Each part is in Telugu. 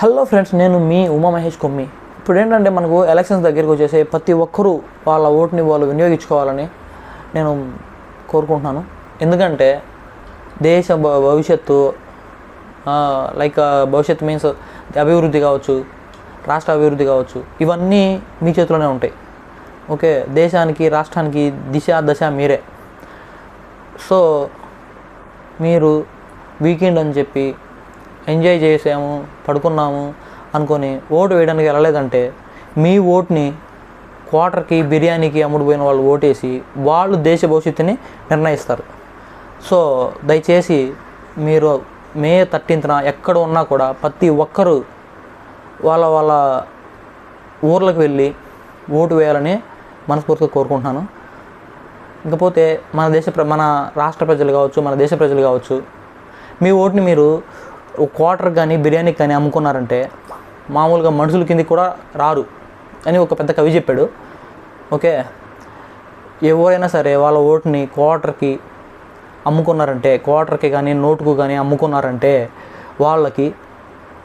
హలో ఫ్రెండ్స్ నేను మీ ఉమా మహేష్ కొమ్మి. ఇప్పుడు ఏంటంటే మనకు ఎలక్షన్స్ దగ్గరికి వచ్చేసి ప్రతి ఒక్కరూ వాళ్ళ ఓటుని వాళ్ళు వినియోగించుకోవాలని నేను కోరుకుంటున్నాను. ఎందుకంటే దేశ భవిష్యత్తు లైక్ భవిష్యత్తు మీన్స్ అభివృద్ధి కావచ్చు రాష్ట్ర అభివృద్ధి కావచ్చు ఇవన్నీ మీ చేతిలోనే ఉంటాయి. ఓకే దేశానికి రాష్ట్రానికి దిశ దశ మీరే. సో మీరు వీకెండ్ అని చెప్పి ఎంజాయ్ చేసాము పడుకున్నాము అనుకొని ఓటు వేయడానికి వెళ్ళలేదంటే మీ ఓటుని క్వార్టర్కి బిర్యానీకి అమ్ముడుపోయిన వాళ్ళు ఓటేసి వాళ్ళు దేశ భవిష్యత్తుని నిర్ణయిస్తారు. సో దయచేసి మీరు మే థర్టీన్త్న ఎక్కడ ఉన్నా కూడా ప్రతి ఒక్కరూ వాళ్ళ వాళ్ళ ఊర్లకు వెళ్ళి ఓటు వేయాలని మనస్ఫూర్తిగా కోరుకుంటున్నాను. ఇకపోతే మన దేశ ప్ర- మన రాష్ట్ర ప్రజలు కావచ్చు మన దేశ ప్రజలు కావచ్చు మీ ఓటుని మీరు క్వార్టర్ కానీ బిర్యానీ కానీ అమ్ముకున్నారంటే మామూలుగా మనుషుల కింది కూడా రారు అని ఒక పెద్ద కవి చెప్పాడు. ఓకే? ఎవరైనా సరే వాళ్ళ ఓటుని క్వార్టర్కి అమ్ముకున్నారంటే క్వార్టర్కి కానీ నోటుకు కానీ అమ్ముకున్నారంటే వాళ్ళకి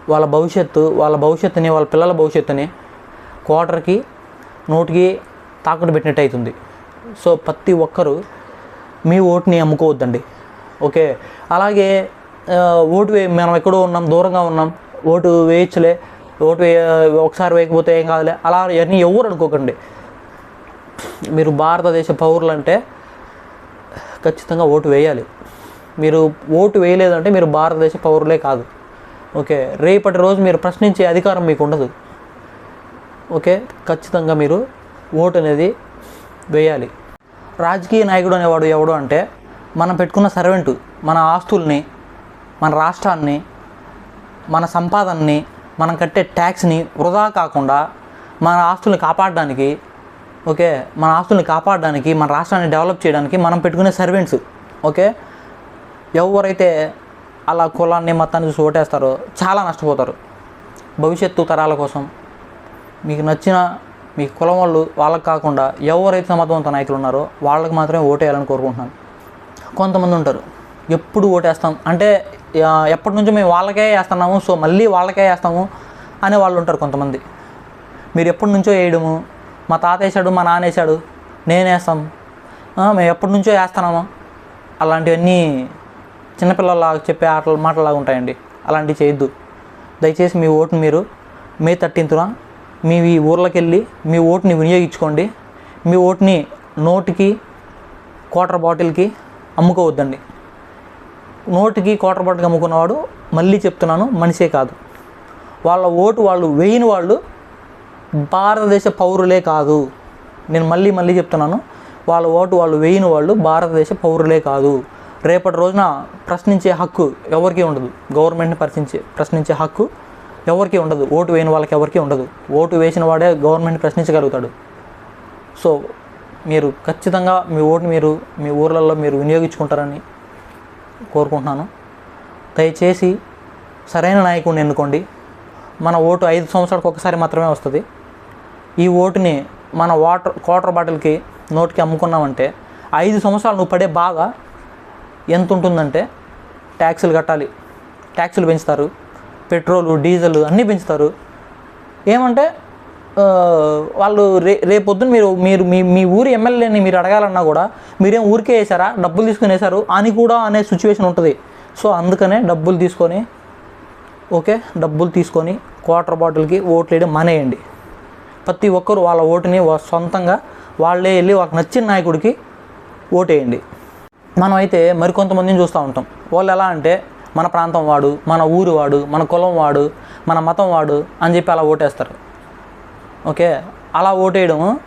వాళ్ళ భవిష్యత్తు వాళ్ళ భవిష్యత్తుని వాళ్ళ పిల్లల భవిష్యత్తుని క్వార్టర్కి నోటుకి తాకట్టు పెట్టినట్టు అవుతుంది. సో ప్రతి ఒక్కరూ మీ ఓటుని అమ్ముకోవద్దండి. ఓకే? అలాగే ఓటు వే మనం ఎక్కడో ఉన్నాం దూరంగా ఉన్నాం ఓటు వేయచ్చులే ఓటు వే ఒకసారి వేయకపోతే ఏం కాదులే అలా ఇవన్నీ ఎవరు అనుకోకండి. మీరు భారతదేశ పౌరులు అంటే ఖచ్చితంగా ఓటు వేయాలి. మీరు ఓటు వేయలేదంటే మీరు భారతదేశ పౌరులే కాదు. ఓకే రేపటి రోజు మీరు ప్రశ్నించే అధికారం మీకు ఉండదు. ఓకే ఖచ్చితంగా మీరు ఓటు అనేది వేయాలి. రాజకీయ నాయకుడు అనేవాడు ఎవడు అంటే మనం పెట్టుకున్న సర్వెంటు మన ఆస్తుల్ని మన రాష్ట్రాన్ని మన సంపాదనని మనం కట్టే ట్యాక్స్ని వృధా కాకుండా మన ఆస్తుల్ని కాపాడడానికి ఓకే? మన ఆస్తుల్ని కాపాడడానికి మన రాష్ట్రాన్ని డెవలప్ చేయడానికి మనం పెట్టుకునే సర్వెంట్స్ ఓకే? ఎవరైతే అలా కులాన్ని మతాన్ని చూసి ఓటేస్తారో చాలా నష్టపోతారు. భవిష్యత్తు తరాల కోసం. మీకు నచ్చిన మీ కులం వాళ్ళు వాళ్ళకి కాకుండా ఎవరైతే సమర్థవంత నాయకులు ఉన్నారో వాళ్ళకి మాత్రమే ఓటేయాలని కోరుకుంటున్నాను. కొంతమంది ఉంటారు. ఎప్పుడు ఓటేస్తాం. అంటే ఎప్పటి నుంచో మేము వాళ్ళకే వేస్తున్నాము సో మళ్ళీ వాళ్ళకే వేస్తాము అనే వాళ్ళు ఉంటారు కొంతమంది. మీరు ఎప్పటి నుంచో వేయడము మా తాత వేసాడు మా నాన్న వేసాడు నేను వేస్తాం. మేము ఎప్పటి నుంచో వేస్తున్నాము? అలాంటివన్నీ చిన్నపిల్లలాగా చెప్పే ఆటలు మాటలాగా ఉంటాయండి. అలాంటివి చేయొద్దు. దయచేసి మీ ఓటుని మీరు మే థర్టీన్త్న మీ ఈ ఊర్లోకి వెళ్ళి మీ ఓటుని వినియోగించుకోండి. మీ ఓటుని నోటికి క్వార్టర్ బాటిల్కి అమ్ముకోవద్దండి. నోటికి క్వార్టర్ అమ్ముకున్నవాడు మళ్ళీ చెప్తున్నాను మనిషే కాదు. వాళ్ళ ఓటు వాళ్ళు వేయని వాళ్ళు భారతదేశ పౌరులే కాదు. నేను మళ్ళీ మళ్ళీ చెప్తున్నాను వాళ్ళ ఓటు వాళ్ళు వేయని వాళ్ళు భారతదేశ పౌరులే కాదు. రేపటి రోజున ప్రశ్నించే హక్కు ఎవరికీ ఉండదు. గవర్నమెంట్ని ప్రశ్నించే ప్రశ్నించే హక్కు ఎవరికీ ఉండదు. ఓటు వేయని వాళ్ళకి ఎవరికీ ఉండదు. ఓటు వేసిన వాడే గవర్నమెంట్ ప్రశ్నించగలుగుతాడు. సో మీరు ఖచ్చితంగా మీ ఓటుని మీరు మీ ఊర్లలో మీరు వినియోగించుకుంటారని కోరుకుంటున్నాను. దయచేసి సరైన నాయకుడిని ఎన్నుకోండి. మన ఓటు ఐదు సంవత్సరాలకు ఒకసారి మాత్రమే వస్తుంది. ఈ ఓటుని మన వాటర్ క్వార్టర్ బాటిల్కి నోటికి అమ్ముకున్నామంటే ఐదు సంవత్సరాలు నువ్వు పడే బాధ ఎంత ఉంటుందంటే ట్యాక్సులు కట్టాలి. ట్యాక్సులు పెంచుతారు. పెట్రోలు డీజిల్ అన్నీ పెంచుతారు. ఏమంటే వాళ్ళు రే రేపొద్దున మీరు మీరు మీ మీ ఊరి ఎమ్మెల్యేని మీరు అడగాలన్నా కూడా మీరేం ఊరికే వేసారా? డబ్బులు తీసుకుని వేశారు అని కూడా అనే సిచ్యువేషన్ ఉంటుంది. సో అందుకనే డబ్బులు తీసుకొని ఓకే? డబ్బులు తీసుకొని క్వార్టర్ బాటిల్కి ఓట్లు వేయడం మానేయండి. ప్రతి ఒక్కరు వాళ్ళ ఓటుని వా- సొంతంగా వాళ్ళే వెళ్ళి వాళ్ళకి నచ్చిన నాయకుడికి ఓటేయండి. మనం అయితే మరికొంతమందిని చూస్తూ ఉంటాం. వాళ్ళు ఎలా అంటే మన ప్రాంతం వాడు మన ఊరు వాడు మన కులం వాడు మన మతం వాడు అని చెప్పి అలా ఓటేస్తారు. ఓకే? అలా ఓటేయడం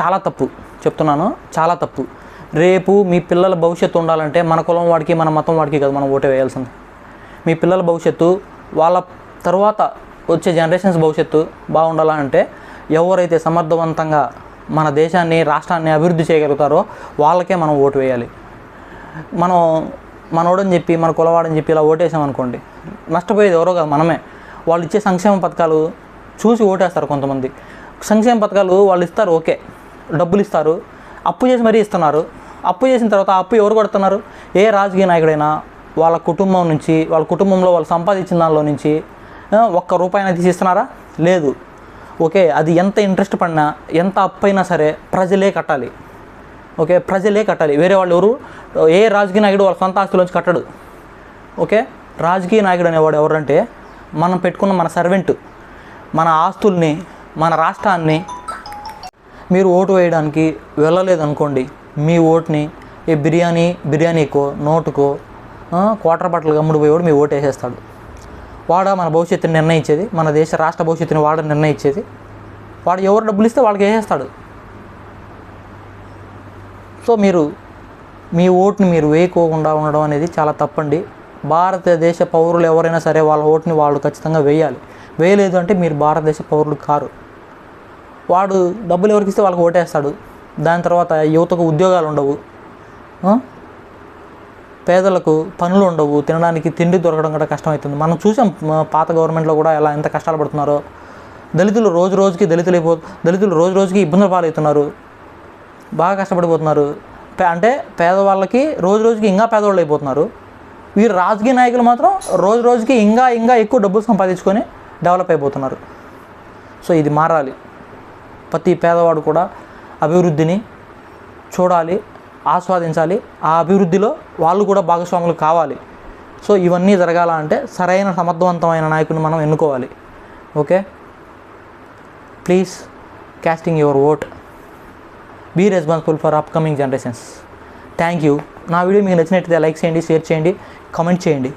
చాలా తప్పు. చెప్తున్నాను చాలా తప్పు. రేపు మీ పిల్లల భవిష్యత్తు ఉండాలంటే మన కులం వాడికి మన మతం వాడికి కదా మనం ఓటే వేయాల్సింది. మీ పిల్లల భవిష్యత్తు వాళ్ళ తర్వాత వచ్చే జనరేషన్స్ భవిష్యత్తు బాగుండాలంటే ఎవరైతే సమర్థవంతంగా మన దేశాన్ని రాష్ట్రాన్ని అభివృద్ధి చేయగలుగుతారో వాళ్ళకే మనం ఓటు వేయాలి. మనం మనోడని చెప్పి మన కులవాడని చెప్పి ఇలా ఓటేసాం అనుకోండి. నష్టపోయేది ఎవరో కాదు మనమే. వాళ్ళు ఇచ్చే సంక్షేమ పథకాలు చూసి ఓటేస్తారు కొంతమంది. సంక్షేమ పథకాలు వాళ్ళు ఇస్తారు ఓకే. డబ్బులు ఇస్తారు. అప్పు చేసి మరీ ఇస్తున్నారు. అప్పు చేసిన తర్వాత ఆ అప్పు ఎవరు కొడుతున్నారు? ఏ రాజకీయ నాయకుడైనా వాళ్ళ కుటుంబం నుంచి వాళ్ళ కుటుంబంలో వాళ్ళు సంపాదించిన దానిలో నుంచి ఒక్క రూపాయి అయినా తీసిస్తున్నారా? లేదు. ఓకే అది ఎంత ఇంట్రెస్ట్ పడినా ఎంత అప్పు అయినా సరే ప్రజలే కట్టాలి. ఓకే ప్రజలే కట్టాలి. వేరే వాళ్ళు ఎవరు? ఏ రాజకీయ నాయకుడు వాళ్ళ సొంత ఆస్తులోంచి కట్టడు. ఓకే రాజకీయ నాయకుడు అనేవాడు ఎవరంటే మనం పెట్టుకున్న మన సర్వెంట్ మన ఆస్తుల్ని మన రాష్ట్రాన్ని మీరు ఓటు వేయడానికి వెళ్ళలేదు అనుకోండి మీ ఓటుని ఈ బిర్యానీ బిర్యానీకో నోటుకో క్వార్టర్ బట్టలు గమ్ముడిపోయేవాడు మీ ఓటు వేసేస్తాడు. వాడ మన భవిష్యత్తుని నిర్ణయించేది మన దేశ రాష్ట్ర భవిష్యత్తుని వాడ నిర్ణయించేది. వాడు ఎవరు డబ్బులు ఇస్తే వాళ్ళకి వేసేస్తాడు. సో మీరు మీ ఓటుని మీరు వేయకోకుండా ఉండడం అనేది చాలా తప్పండి. భారతదేశ పౌరులు ఎవరైనా సరే వాళ్ళ ఓటుని వాళ్ళు ఖచ్చితంగా వేయాలి. వేయలేదు అంటే మీరు భారతదేశ పౌరులు కారు. వాడు డబ్బులు ఎవరికి ఇస్తే వాళ్ళకి ఓటేస్తాడు. దాని తర్వాత యువతకు ఉద్యోగాలు ఉండవు. పేదలకు పనులు ఉండవు. తినడానికి తిండి దొరకడం కూడా కష్టమవుతుంది. మనం చూసాం పాత గవర్నమెంట్లో కూడా ఎలా ఎంత కష్టాలు పడుతున్నారో. దళితులు రోజు రోజుకి దళితులు అయిపో దళితులు రోజు రోజుకి ఇబ్బందులు పాలవుతున్నారు. బాగా కష్టపడిపోతున్నారు. పే- అంటే పేదవాళ్ళకి రోజు రోజుకి ఇంకా పేదవాళ్ళు అయిపోతున్నారు. వీరు రాజకీయ నాయకులు మాత్రం రోజు రోజుకి ఇంకా ఇంకా ఎక్కువ డబ్బులు సంపాదించుకొని డెవలప్ అయిపోతున్నారు. సో ఇది మారాలి. ప్రతి పేదవాడు కూడా అభివృద్ధిని చూడాలి ఆస్వాదించాలి. ఆ అభివృద్ధిలో వాళ్ళు కూడా భాగస్వాములు కావాలి. సో ఇవన్నీ జరగాల అంటే సరైన సమర్థవంతమైన నాయకుని మనం ఎన్నుకోవాలి. Okay? Please casting your vote. Be responsible for upcoming generations. Thank you. నా వీడియో మీకు నచ్చినట్లయితే లైక్ చేయండి, షేర్ చేయండి, కామెంట్ చేయండి.